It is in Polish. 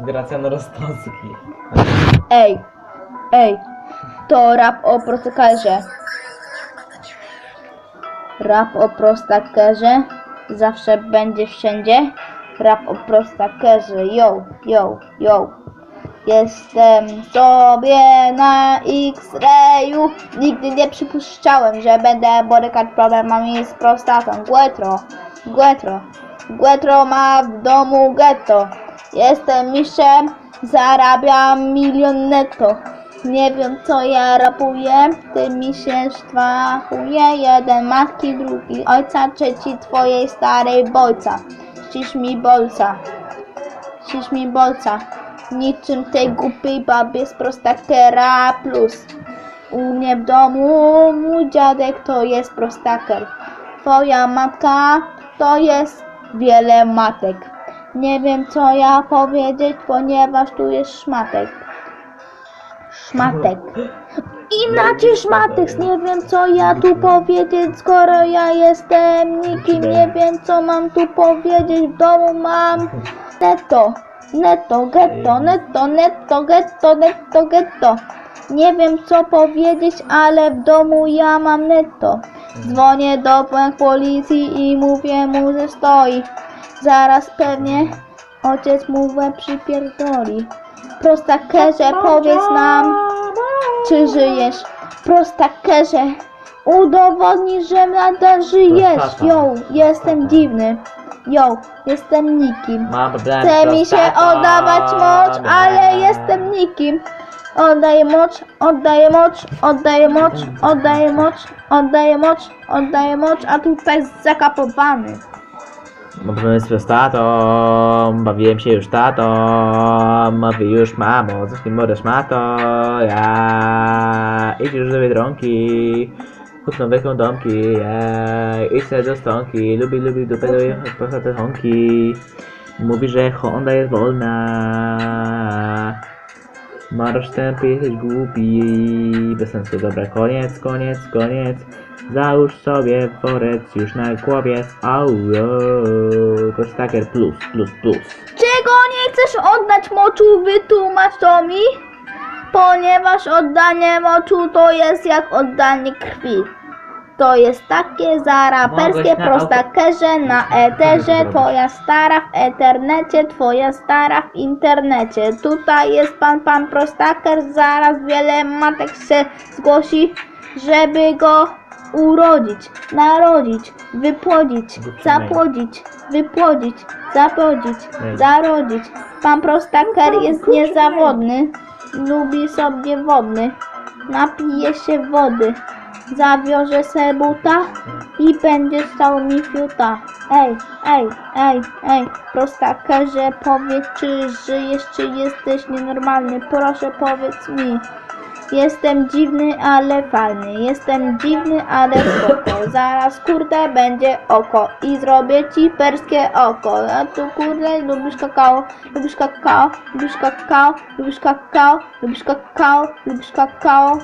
Gracjano Rostowski. Ej, ej, to rap o prostakerze. Rap o prostakerze zawsze będzie wszędzie. Rap o prostakerze, yo, yo, yo. Jestem sobie na X-rayu. Nigdy nie przypuszczałem, że będę borykać problemami z prostatą. Guetro, Guetro, Guetro ma w domu getto. Jestem mistrzem, zarabiam milion netto. Nie wiem co ja rapuję, ty mi się szwachuje. Jeden matki, drugi ojca, trzeci twojej starej bojca. Ścisz mi bolca. Ścisz mi bolca. Niczym tej głupiej babie z prostakera plus. U mnie w domu mój dziadek to jest prostaker. Twoja matka to jest wiele matek. Nie wiem co ja powiedzieć, ponieważ tu jest szmatek. Szmatek. Inaczej szmatek, nie wiem co ja tu powiedzieć, skoro ja jestem nikim, nie wiem co mam tu powiedzieć, w domu mam netto, netto, getto, netto, netto, getto, netto, getto. Nie wiem co powiedzieć, ale w domu ja mam netto. Dzwonię do policji i mówię mu, że stoi. Zaraz pewnie ojciec mu w łeb przypierdoli. Prostakerze, powiedz nam, czy żyjesz? Prostakerze, udowodnij, że nadal żyjesz. Prostata. Yo, jestem dziwny. Yo, jestem nikim. Ma problem Chce mi się prostata. oddawać mocz, ale jestem nikim. Oddaję mocz, oddaję mocz, oddaję mocz, oddaję mocz, oddaję mocz, oddaję mocz, a tutaj jest zakapowany. Mam problem z prostatą, bawiłem się już tatą, mówię już mamo, co z tym możesz mato, ja idź już do Biedronki, kup nowe kondomki, ja idź sobie do stonki, lubi, lubi dupę do prostate honki, mówi, że Honda jest wolna. Marosz tępy, jesteś głupi, bez sensu, dobra, koniec, koniec, koniec. Załóż sobie worec już na głowie, aujo, Prostaker plus, plus, plus. Czego nie chcesz oddać moczu, wytłumacz to mi? Ponieważ oddanie moczu to jest jak oddanie krwi. To jest takie zaraperskie na prostakerze na eterze, twoja stara w eternecie, twoja stara w internecie. Tutaj jest pan, pan prostaker, zaraz wiele matek się zgłosi, żeby go urodzić, narodzić, wypłodzić, zapłodzić, wypłodzić, zapłodzić, zarodzić. Pan prostaker jest niezawodny, lubi sobie wodny, napije się wody, zawiąże se buta i będzie stał mi fiuta. Ej, ej, ej, ej, prostakerze, powiedz czy żyjesz, czy jesteś nienormalny, proszę powiedz mi. Jestem dziwny, ale fajny. Jestem dziwny, ale spoko. Zaraz kurde będzie oko i zrobię ci perskie oko. A tu kurde lubisz kakao, lubisz kakao, lubisz kakao, lubisz kakao, lubisz kakao, lubisz kakao.